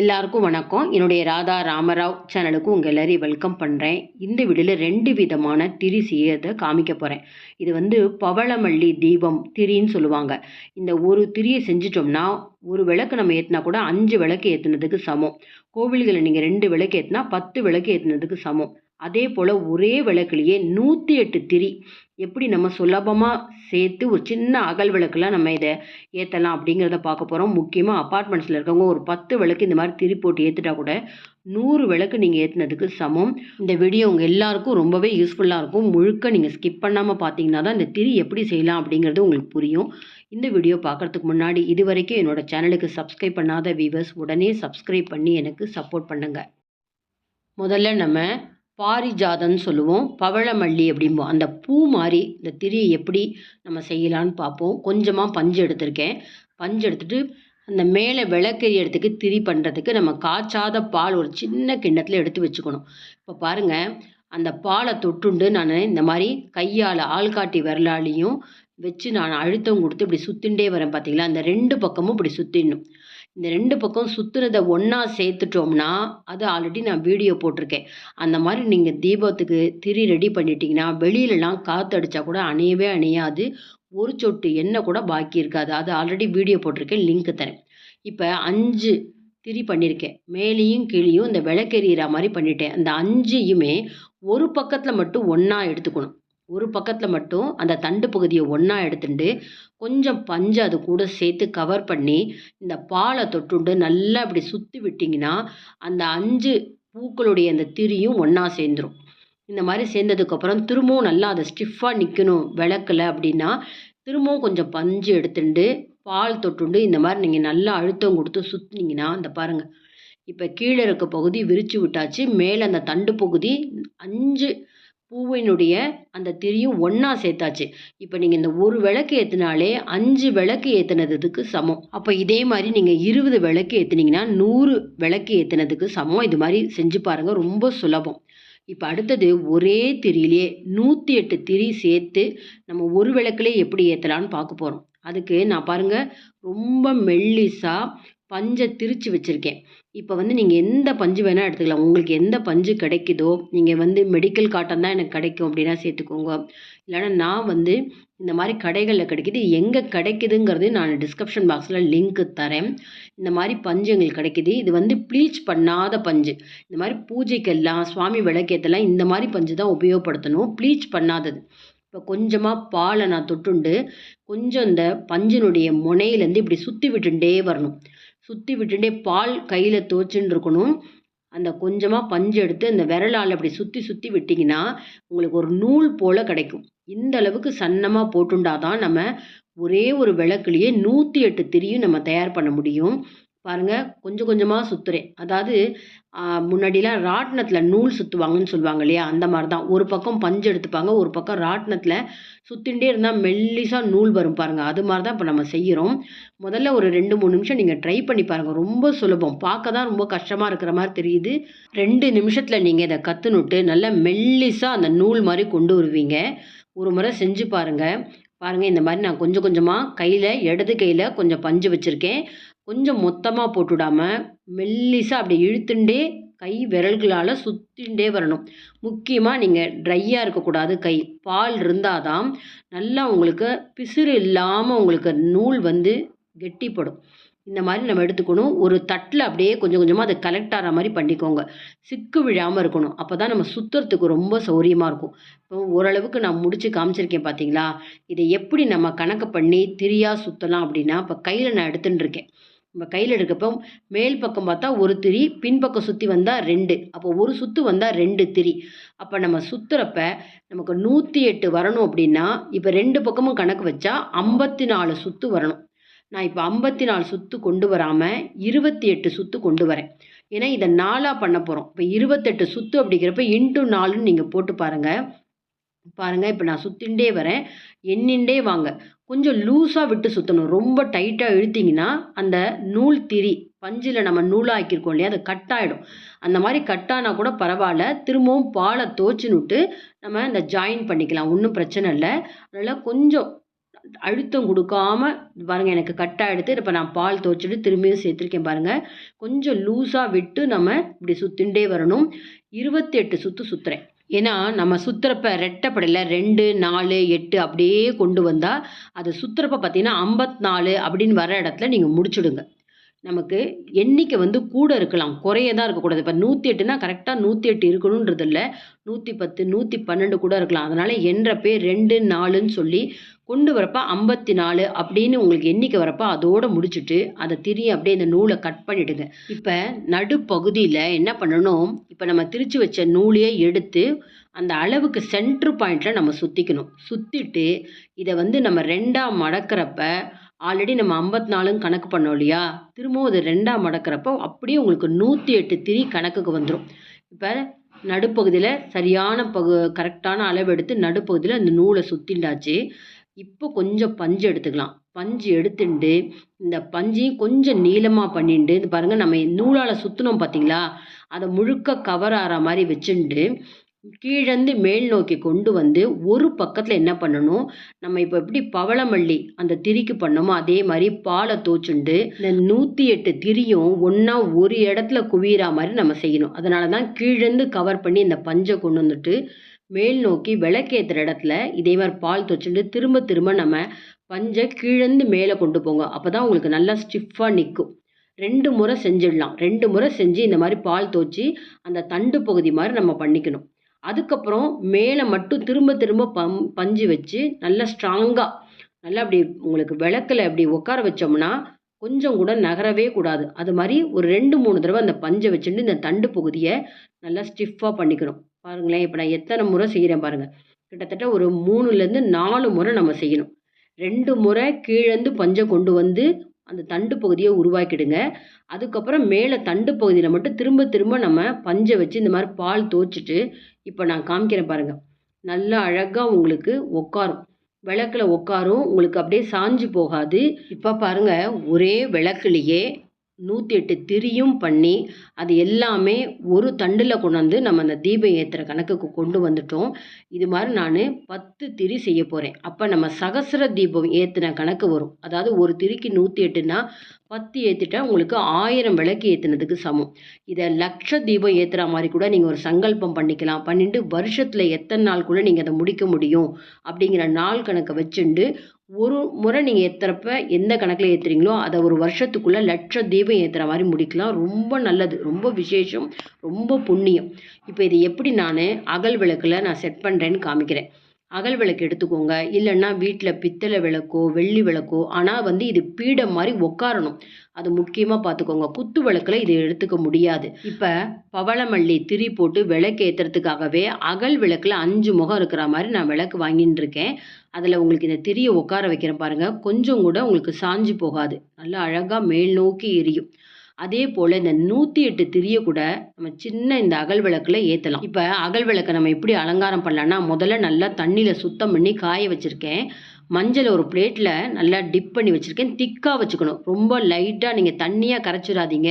எல்லாருக்கும் வணக்கம். என்னுடைய ராதா ராமராவ் சேனலுக்கு உங்கள் எல்லாரையும் வெல்கம் பண்ணுறேன் இந்த வீடியோவில் ரெண்டு விதமான திரி செய்யறதை காமிக்க போகிறேன் இது வந்து பவளமல்லி தீபம் திரின்னு சொல்லுவாங்க. இந்த ஒரு திரியை செஞ்சிட்டோம்னா ஒரு விளக்கு நம்ம ஏற்றினா கூட அஞ்சு விளக்கு ஏற்றுனதுக்கு சமம். கோவில்களில் நீங்கள் ரெண்டு விளக்கு ஏற்றினா பத்து விளக்கு ஏற்றுனதுக்கு சமம். அதே போல் ஒரே விளக்குலேயே நூற்றி எட்டு திரி. எப்படி நம்ம சுலபமாக சேர்த்து ஒரு சின்ன அகல் விளக்குலாம் நம்ம இதை ஏற்றலாம் அப்படிங்கிறத பார்க்க போகிறோம் முக்கியமாக அப்பார்ட்மெண்ட்ஸில் இருக்கவங்க ஒரு பத்து விளக்கு இந்த மாதிரி திரி போட்டு ஏற்றுட்டா கூட நூறு விளக்கு நீங்கள் ஏற்றுனதுக்கு சமம். இந்த வீடியோ உங்கள் எல்லாருக்கும் ரொம்பவே யூஸ்ஃபுல்லாக இருக்கும். முழுக்க நீங்கள் ஸ்கிப் பண்ணாமல் பார்த்தீங்கன்னா தான் இந்த திரி எப்படி செய்யலாம் அப்படிங்கிறது உங்களுக்கு புரியும். இந்த வீடியோ பார்க்குறதுக்கு முன்னாடி இது வரைக்கும் என்னோடய சேனலுக்கு சப்ஸ்கிரைப் பண்ணாத வியூவர்ஸ் உடனே சப்ஸ்கிரைப் பண்ணி எனக்கு சப்போர்ட் பண்ணுங்கள் முதல்ல நம்ம பாரிஜாதம்னு சொல்லுவோம். பவழமல்லி அப்படிம்போம் அந்த பூ மாதிரி இந்த திரியை எப்படி நம்ம செய்யலான்னு பார்ப்போம். கொஞ்சமாக பஞ்சு எடுத்திருக்கேன். பஞ்சு எடுத்துகிட்டு அந்த மேலே விளக்கறி இடத்துக்கு திரி பண்ணுறதுக்கு நம்ம காய்ச்சாத பால் ஒரு சின்ன கிண்ணத்தில் எடுத்து வச்சுக்கணும். இப்போ பாருங்கள் அந்த பாலை தொட்டுண்டு நான் இந்த மாதிரி கையால் ஆள்காட்டி விரலாலையும் வச்சு நான் அழுத்தம் கொடுத்து இப்படி சுற்றிண்டே வரேன் பார்த்தீங்களா அந்த ரெண்டு பக்கமும் இப்படி சுற்றிடணும் இந்த ரெண்டு பக்கம் சுற்றுனதை ஒன்றா சேர்த்துட்டோம்னா அது ஆல்ரெடி நான் வீடியோ போட்டிருக்கேன். அந்த மாதிரி நீங்கள் தீபத்துக்கு திரி ரெடி பண்ணிட்டீங்கன்னா வெளியிலலாம் காற்றடிச்சா கூட அணையவே அணையாது. ஒரு சொட்டு எண்ணெய் கூட பாக்கி இருக்காது. அது ஆல்ரெடி வீடியோ போட்டிருக்கேன் லிங்க் தரேன். இப்போ அஞ்சு திரி பண்ணியிருக்கேன் மேலேயும் கீழேயும் இந்த விளக்கெறிகிற மாதிரி பண்ணிட்டேன். அந்த அஞ்சையுமே ஒரு பக்கத்தில் மட்டும் ஒன்றா எடுத்துக்கணும். ஒரு பக்கத்தில் மட்டும் அந்த தண்டு பகுதியை ஒன்றா எடுத்துட்டு கொஞ்சம் பஞ்சு அது கூட சேர்த்து கவர் பண்ணி இந்த பாலை தொட்டுண்டு நல்லா இப்படி சுற்றி விட்டிங்கன்னா அந்த அஞ்சு பூக்களுடைய அந்த திரியும் ஒன்றா சேர்ந்துடும் இந்த மாதிரி சேர்ந்ததுக்கப்புறம் திரும்பவும் நல்லா அதை ஸ்டிஃபாக நிற்கணும் விளக்கலை அப்படின்னா திரும்பவும் கொஞ்சம் பஞ்சு எடுத்துட்டு பால் தொட்டுண்டு இந்த மாதிரி நீங்கள் நல்லா அழுத்தம் கொடுத்து சுற்றினீங்கன்னா அந்த பாருங்கள் இப்போ கீழே இருக்க பகுதி விரித்து விட்டாச்சு மேலே அந்த தண்டு பகுதி அஞ்சு பூவினுடைய அந்த திரியும் ஒன்றா சேர்த்தாச்சு. இப்போ நீங்கள் இந்த ஒரு விளக்கு ஏற்றினாலே அஞ்சு விளக்கு ஏற்றினதுக்கு சமம். அப்போ இதே மாதிரி நீங்கள் இருபது விளக்கு ஏற்றுனீங்கன்னா நூறு விளக்கு ஏற்றினதுக்கு சமம். இது மாதிரி செஞ்சு பாருங்கள் ரொம்ப சுலபம். இப்போ அடுத்தது ஒரே திரியிலே நூற்றி எட்டு திரி சேர்த்து நம்ம ஒரு விளக்குலேயே எப்படி ஏற்றலான்னு பார்க்க போகிறோம் அதுக்கு நான் பாருங்கள் ரொம்ப மெல்லிசாக பஞ்சை திரித்து வச்சுருக்கேன். இப்போ வந்து நீங்கள் எந்த பஞ்சு வேணால் எடுத்துக்கலாம். உங்களுக்கு எந்த பஞ்சு கிடைக்குதோ நீங்கள் வந்து மெடிக்கல் காட்டன் தான் எனக்கு கிடைக்கும் அப்படின்னா சேர்த்துக்கோங்க. இல்லைனா நான் வந்து இந்த மாதிரி கடைகளில் கிடைக்கிது. எங்கே கிடைக்குதுங்கிறது நான் டிஸ்கிரிப்ஷன் பாக்ஸில் லிங்க்கு தரேன். இந்த மாதிரி பஞ்சு எங்களுக்கு கிடைக்கிது. இது வந்து ப்ளீச் பண்ணாத பஞ்சு. இந்த மாதிரி பூஜைக்கெல்லாம் சுவாமி விளக்கேற்றலாம் இந்த மாதிரி பஞ்சு தான் உபயோகப்படுத்தணும். ப்ளீச் பண்ணாதது. இப்போ கொஞ்சமாக பாலை நான் தொட்டுண்டு கொஞ்சம் இந்த பஞ்சினுடைய முனையிலேருந்து இப்படி சுற்றி விட்டுட்டே வரணும். சுற்றி விட்டுட்டே பால் கையில் துவச்சின்னு இருக்கணும் அந்த கொஞ்சமாக பஞ்சு எடுத்து அந்த விரலால் அப்படி சுற்றி சுற்றி விட்டிங்கன்னா உங்களுக்கு ஒரு நூல் போல் கிடைக்கும். இந்த அளவுக்கு சன்னமாக போட்டுண்டா தான் நம்ம ஒரே ஒரு விளக்குலேயே நூற்றி எட்டு திரியும் நம்ம தயார் பண்ண முடியும். பாருங்கள் கொஞ்சம் கொஞ்சமாக சுற்றுறேன் அதாவது முன்னாடிலாம் ராட்டினத்தில் நூல் சுற்றுவாங்கன்னு சொல்லுவாங்க இல்லையா? அந்த மாதிரி தான் ஒரு பக்கம் பஞ்சு எடுத்துப்பாங்க ஒரு பக்கம் ராட்டினத்தில் சுற்றிகிட்டே இருந்தால் மெல்லிசாக நூல் வரும் பாருங்கள் அது மாதிரி தான் இப்போ நம்ம செய்கிறோம் முதல்ல ஒரு ரெண்டு மூணு நிமிஷம் நீங்கள் ட்ரை பண்ணி பாருங்கள் ரொம்ப சுலபம். பார்க்க தான் ரொம்ப கஷ்டமாக இருக்கிற மாதிரி தெரியுது. ரெண்டு நிமிஷத்தில் நீங்கள் இதை கற்றுனுட்டு நல்லா மெல்லிசாக அந்த நூல் மாதிரி கொண்டு வருவீங்க. ஒரு முறை செஞ்சு பாருங்கள் பாருங்கள் இந்த மாதிரி நான் கொஞ்சம் கொஞ்சமாக கையில் இடது கையில் கொஞ்சம் பஞ்சு வச்சுருக்கேன். கொஞ்சம் மொத்தமாக போட்டுவிடாம மெல்லிசாக அப்படி இழுத்துண்டே கை விரல்களால் சுற்றிண்டே வரணும். முக்கியமாக நீங்கள் ட்ரையாக இருக்கக்கூடாது. கை பால் இருந்தால் தான் நல்லா உங்களுக்கு பிசுறு இல்லாமல் உங்களுக்கு நூல் வந்து கெட்டிப்படும். இந்த மாதிரி நம்ம எடுத்துக்கணும். ஒரு தட்டில் அப்படியே கொஞ்சம் கொஞ்சமாக அதை கலெக்ட் ஆகிற மாதிரி பண்ணிக்கோங்க. சிக்கு விழாமல் இருக்கணும். அப்போ தான் நம்ம சுற்றுறதுக்கு ரொம்ப சௌரியமாக இருக்கும். இப்போ ஓரளவுக்கு நான் முடித்து காமிச்சிருக்கேன் பார்த்தீங்களா இதை எப்படி நம்ம கணக்கு பண்ணி திரியாக சுற்றலாம் அப்படின்னா இப்போ கையில் நான் எடுத்துன்னு இருக்கேன். நம்ம கையில் எடுக்கப்போ மேல் பக்கம் பார்த்தா ஒரு திரி பின்பக்கம் சுற்றி வந்தால் ரெண்டு. அப்போ ஒரு சுற்று வந்தால் ரெண்டு திரி. அப்போ நம்ம சுற்றுறப்ப நமக்கு நூற்றி எட்டு வரணும் அப்படின்னா இப்போ ரெண்டு பக்கமும் கணக்கு வச்சா ஐம்பத்தி நாலு சுற்று வரணும். நான் இப்போ ஐம்பத்தி நாலு சுற்று கொண்டு வராமல் இருபத்தி எட்டு சுற்று கொண்டு வரேன். ஏன்னா இதை நாலாக பண்ண போகிறோம் இப்போ இருபத்தெட்டு சுற்று அப்படிங்கிறப்ப இன்ட்டு நாலுன்னு நீங்கள் போட்டு பாருங்கள் பாருங்கள் இப்போ நான் சுற்றிண்டே வரேன். எண்ணிண்டே வாங்க. கொஞ்சம் லூஸாக விட்டு சுற்றணும் ரொம்ப டைட்டாக இழுத்திங்கன்னா அந்த நூல் திரி பஞ்சில் நம்ம நூலாக்கியிருக்கோம் இல்லையா அது கட்டாயிடும். அந்த மாதிரி கட்டானா கூட பரவாயில்ல. திரும்பவும் பாலை தோச்சினுட்டு நம்ம இந்த ஜாயின் பண்ணிக்கலாம். ஒன்றும் பிரச்சனை இல்லை. அதனால் கொஞ்சம் அழுத்தம் கொடுக்காம பாருங்கள் எனக்கு கட்டாக எடுத்து இப்போ நான் பால் துவச்சிட்டு திரும்பியும் சேர்த்துருக்கேன் பாருங்கள் கொஞ்சம் லூஸாக விட்டு நம்ம இப்படி சுற்றிண்டே வரணும். இருபத்தி எட்டு சுற்று சுற்றுறேன் ஏன்னா நம்ம சுற்றுறப்ப ரெட்டப்படையில் ரெண்டு நாலு எட்டு அப்படியே கொண்டு வந்தால் அது சுற்றுறப்ப பார்த்தீங்கன்னா ஐம்பத்தி நாலு அப்படின்னு வர இடத்துல நீங்கள் முடிச்சுடுங்க. நமக்கு எண்ணிக்கை வந்து கூட இருக்கலாம். குறைய தான் இருக்கக்கூடாது. இப்போ நூற்றி எட்டுனா கரெக்டாக நூற்றி எட்டு இருக்கணுன்றது இல்லை நூற்றி பத்து நூற்றி பன்னெண்டு கூட இருக்கலாம். அதனால் எண்றப்பே ரெண்டு நாலுன்னு சொல்லி கொண்டு வரப்ப ஐம்பத்தி நாலு அப்படின்னு உங்களுக்கு எண்ணிக்கை வரப்போ அதோடு முடிச்சுட்டு அதை திரி அப்படியே இந்த நூலை கட் பண்ணிவிடுங்க இப்போ நடுப்பகுதியில் என்ன பண்ணணும்? இப்போ நம்ம திரிச்சு வச்ச நூலையே எடுத்து அந்த அளவுக்கு சென்ட்ரு பாயிண்டில் நம்ம சுற்றிக்கணும் சுற்றிட்டு இதை வந்து நம்ம ரெண்டாக மடக்கிறப்ப ஆல்ரெடி நம்ம ஐம்பத்தி நாலுன்னு கணக்கு பண்ணோம் இல்லையா? திரும்பவும் அது ரெண்டாக மடக்கிறப்போ அப்படியே உங்களுக்கு நூற்றி எட்டு திரி கணக்குக்கு வந்துடும் இப்போ நடுப்பகுதியில் சரியான பகு கரெக்டான அளவு எடுத்து நடுப்பகுதியில் அந்த நூலை சுற்றிண்டாச்சு இப்போ கொஞ்சம் பஞ்சு எடுத்துக்கலாம். பஞ்சு எடுத்துட்டு இந்த பஞ்சையும் கொஞ்சம் நீளமாக பண்ணிட்டு இது பாருங்கள் நம்ம நூலால் சுற்றினோம் பார்த்தீங்களா அதை முழுக்க கவர் ஆகிற மாதிரி வச்சுட்டு கீழேருந்து மேல் நோக்கி கொண்டு வந்து ஒரு பக்கத்தில் என்ன பண்ணணும்? நம்ம இப்போ எப்படி பவளமல்லி அந்த திரிக்கு பண்ணோமோ அதே மாதிரி பாலை தோச்சுண்டு இந்த நூற்றி எட்டு திரியும் ஒன்றா ஒரு இடத்துல குவியிற மாதிரி நம்ம செய்யணும். அதனால தான் கீழேருந்து கவர் பண்ணி இந்த பஞ்சை கொண்டு வந்துட்டு மேல் நோக்கி விளக்கேற்றுற இடத்துல இதே மாதிரி பால் தொச்சுட்டு திரும்ப திரும்ப நம்ம பஞ்சை கீழேந்து மேலே கொண்டு போங்க. அப்போ தான் உங்களுக்கு நல்லா ஸ்டிஃபாக நிற்கும் ரெண்டு முறை செஞ்சிடலாம். ரெண்டு முறை செஞ்சு இந்த மாதிரி பால் தோச்சி அந்த தண்டு பகுதி மாதிரி நம்ம பண்ணிக்கணும். அதுக்கப்புறம் மேலே மட்டும் திரும்ப திரும்ப பம் பஞ்சு வச்சு நல்லா ஸ்ட்ராங்காக நல்லா அப்படி உங்களுக்கு விளக்கில் அப்படி உட்கார வச்சோம்னா கொஞ்சம் கூட நகரவே கூடாது. அது மாதிரி ஒரு ரெண்டு மூணு தடவை அந்த பஞ்சை வச்சுட்டு இந்த தண்டு பகுதியை நல்லா ஸ்டிஃபாக பண்ணிக்கணும். பாருங்களேன் இப்போ நான் எத்தனை முறை செய்கிறேன் பாருங்கள் கிட்டத்தட்ட ஒரு மூணுலேருந்து நாலு முறை நம்ம செய்யணும். ரெண்டு முறை கீழேருந்து பஞ்சை கொண்டு வந்து அந்த தண்டு பகுதியை உருவாக்கிடுங்க. அதுக்கப்புறம் மேலே தண்டு பகுதியில் மட்டும் திரும்ப திரும்ப நம்ம பஞ்சை வச்சு இந்த மாதிரி பால் தோச்சிட்டு இப்போ நான் காமிக்கிறேன் பாருங்கள் நல்லா அழகாக உங்களுக்கு உட்காரும் விளக்கில் உட்காரும் உங்களுக்கு அப்படியே சாஞ்சு போகாது. இப்போ பாருங்கள் ஒரே விளக்குலேயே நூற்றி எட்டு திரியும் பண்ணி அது எல்லாமே ஒரு தண்டில் கொண்டாந்து நம்ம அந்த தீபம் ஏற்றுற கணக்குக்கு கொண்டு வந்துட்டோம். இது மாதிரி நான் பத்து திரி செய்ய போகிறேன் அப்போ நம்ம சகசர தீபம் ஏற்றின கணக்கு வரும். அதாவது ஒரு திரிக்கு நூற்றி எட்டுனா பத்து ஏற்றிட்டா உங்களுக்கு ஆயிரம் விளக்கு ஏற்றுனதுக்கு சமம். இதை லட்ச தீபம் ஏற்றுற மாதிரி கூட நீங்கள் ஒரு சங்கல்பம் பண்ணிக்கலாம். பண்ணிட்டு வருஷத்தில் எத்தனை நாள் கூட நீங்கள் அதை முடிக்க முடியும் அப்படிங்கிற நாள் கணக்கை வச்சுண்டு ஒரு முறை நீங்கள் ஏற்றுறப்ப எந்த கணக்கில் ஏற்றுறீங்களோ அதை ஒரு வருஷத்துக்குள்ளே லட்ச தீபம் ஏற்றுற மாதிரி முடிக்கலாம். ரொம்ப நல்லது. ரொம்ப விசேஷம். ரொம்ப புண்ணியம். இப்போ இது எப்படி நான் அகல் விளக்கில் நான் செட் பண்ணுறேன்னு காமிக்கிறேன். அகல் விளக்கு எடுத்துக்கோங்க. இல்லைன்னா வீட்டில் பித்தளை விளக்கோ வெள்ளி விளக்கோ ஆனால் வந்து இது பீடம் மாதிரி உட்காரணும் அது முக்கியமாக பார்த்துக்கோங்க குத்து விளக்கில் இது எடுத்துக்க முடியாது. இப்போ பவளமல்லி திரி போட்டு விளக்கு ஏற்றுறதுக்காகவே அகல் விளக்கில் அஞ்சு முகம் இருக்கிற மாதிரி நான் விளக்கு வாங்கின்னு இருக்கேன் அதில் உங்களுக்கு இந்த திரியை உட்கார வைக்கிறேன் பாருங்கள் கொஞ்சம் கூட உங்களுக்கு சாஞ்சு போகாது. நல்லா அழகாக மேல் நோக்கி எரியும். அதே போல் இந்த நூற்றி எட்டு திரியை கூட நம்ம சின்ன இந்த அகல் விளக்கில் ஏற்றலாம் இப்போ அகல் விளக்கை நம்ம எப்படி அலங்காரம் பண்ணலான்னா முதல்ல நல்லா தண்ணியில் சுத்தம் பண்ணி காய வச்சுருக்கேன். மஞ்சள் ஒரு பிளேட்டில் நல்லா டிப் பண்ணி வச்சுருக்கேன். திக்காக வச்சுக்கணும். ரொம்ப லைட்டாக நீங்கள் தண்ணியாக கரைச்சிடாதீங்க.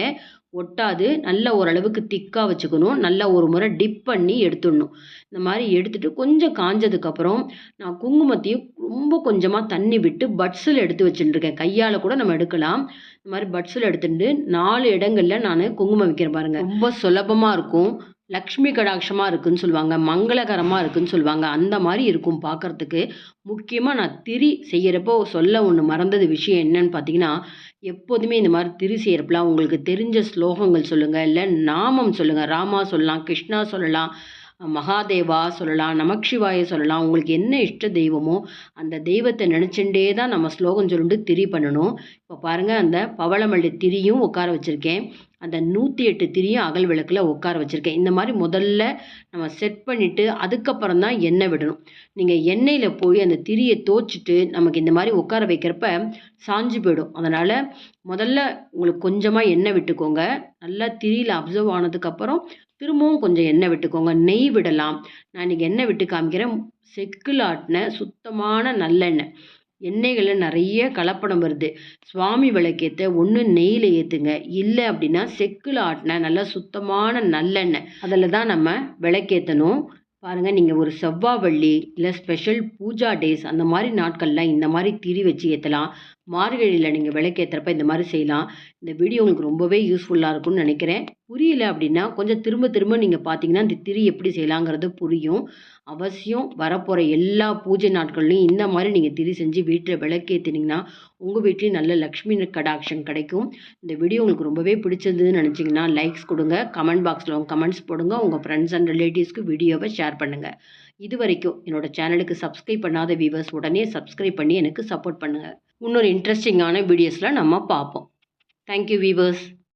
ஒட்டாது. நல்ல ஓரளவுக்கு திக்காக வச்சுக்கணும். நல்லா ஒரு முறை டிப் பண்ணி எடுத்துடணும். இந்த மாதிரி எடுத்துட்டு கொஞ்சம் காஞ்சதுக்கப்புறம் நான் குங்குமத்தையும் ரொம்ப கொஞ்சமாக தண்ணி விட்டு பட்ஸில் எடுத்து வச்சுட்டுருக்கேன் கையால் கூட நம்ம எடுக்கலாம். இந்த மாதிரி பட்ஸில் எடுத்துட்டு நாலு இடங்களில் நான் குங்குமம் வைக்கிறேன் பாருங்கள் ரொம்ப சுலபமாக இருக்கும். லக்ஷ்மி கடாட்சமாக இருக்குதுன்னு சொல்லுவாங்க மங்களகரமாக இருக்குதுன்னு சொல்லுவாங்க. அந்த மாதிரி இருக்கும் பார்க்குறதுக்கு முக்கியமாக நான் திரி செய்கிறப்போ சொல்ல ஒன்று மறந்தது விஷயம் என்னன்னு பார்த்தீங்கன்னா எப்போதுமே இந்த மாதிரி திரி செய்கிறப்பெல்லாம் உங்களுக்கு தெரிஞ்ச ஸ்லோகங்கள் சொல்லுங்கள் இல்லை நாமம் சொல்லுங்கள் ராமா சொல்லலாம் கிருஷ்ணா சொல்லலாம் மகாதேவா சொல்லலாம் நமக்ஷிவாய சொல்லலாம். உங்களுக்கு என்ன இஷ்ட தெய்வமோ அந்த தெய்வத்தை நினச்சிண்டே தான் நம்ம ஸ்லோகம் சொல்லிட்டு திரி பண்ணணும். இப்போ பாருங்கள் அந்த பவளமல்லி திரியும் உட்கார வச்சுருக்கேன். அந்த நூற்றி எட்டு திரியும் அகல் விளக்கில் உட்கார வச்சுருக்கேன். இந்த மாதிரி முதல்ல நம்ம செட் பண்ணிவிட்டு அதுக்கப்புறம் தான் எண்ணெய் விடணும். நீங்கள் எண்ணெயில் போய் அந்த திரியை தோச்சிட்டு நமக்கு இந்த மாதிரி உட்கார வைக்கிறப்ப சாஞ்சு போயிடும். அதனால் முதல்ல உங்களுக்கு கொஞ்சமாக எண்ணெய் விட்டுக்கோங்க. நல்லா திரியில் அப்சர்வ் ஆனதுக்கப்புறம் திரும்பவும் கொஞ்சம் எண்ணெய் விட்டுக்கோங்க. நெய் விடலாம். நான் இன்றைக்கி எண்ணெய் விட்டு காமிக்கிறேன். செக்கில் ஆட்டின சுத்தமான நல்லெண்ணெய். எண்ணெய்களில் நிறைய கலப்படம் வருது. சுவாமி விளக்கேற்ற ஒன்று நெய்யில் ஏற்றுங்க இல்லை அப்படின்னா செக்கில் ஆட்டின நல்லா சுத்தமான நல்லெண்ணெய். அதில் தான் நம்ம விளக்கேற்றணும் பாருங்கள் நீங்கள் ஒரு செவ்வாய் வெள்ளி இல்லை ஸ்பெஷல் பூஜா டேஸ் அந்த மாதிரி நாட்களில் இந்த மாதிரி திரி வச்சு ஏற்றலாம் மார்கழியில் நீங்கள் விளக்கேற்றுறப்ப இந்த மாதிரி செய்யலாம். இந்த வீடியோ உங்களுக்கு ரொம்பவே யூஸ்ஃபுல்லாக இருக்கும்னு நினைக்கிறேன். புரியல அப்படின்னா கொஞ்சம் திரும்ப திரும்ப நீங்கள் பார்த்தீங்கன்னா இந்த திரி எப்படி செய்யலாங்கிறது புரியும். அவசியம் வரப்போகிற எல்லா பூஜை நாட்கள்லையும் இந்த மாதிரி நீங்கள் திரி செஞ்சு வீட்டில் விளக்கேற்றினீங்கன்னா உங்கள் வீட்லேயும் நல்ல லக்ஷ்மி கடாட்சம் கிடைக்கும். இந்த வீடியோ உங்களுக்கு ரொம்பவே பிடிச்சிருந்ததுன்னு நினச்சிங்கன்னா லைக்ஸ் கொடுங்க. கமெண்ட் பாக்ஸில் உங்கள் கமெண்ட்ஸ் போடுங்க. உங்கள் ஃப்ரெண்ட்ஸ் அண்ட் ரிலேட்டிவ்ஸ்க்கு வீடியோவை ஷேர் பண்ணுங்கள் இது வரைக்கும் என்னோடய சேனலுக்கு சப்ஸ்கிரைப் பண்ணாத வியூவர்ஸ் உடனே சப்ஸ்கிரைப் பண்ணி எனக்கு சப்போர்ட் பண்ணுங்கள் இன்னொரு இன்ட்ரெஸ்டிங்கான வீடியோஸில் நம்ம பார்ப்போம். Thank you viewers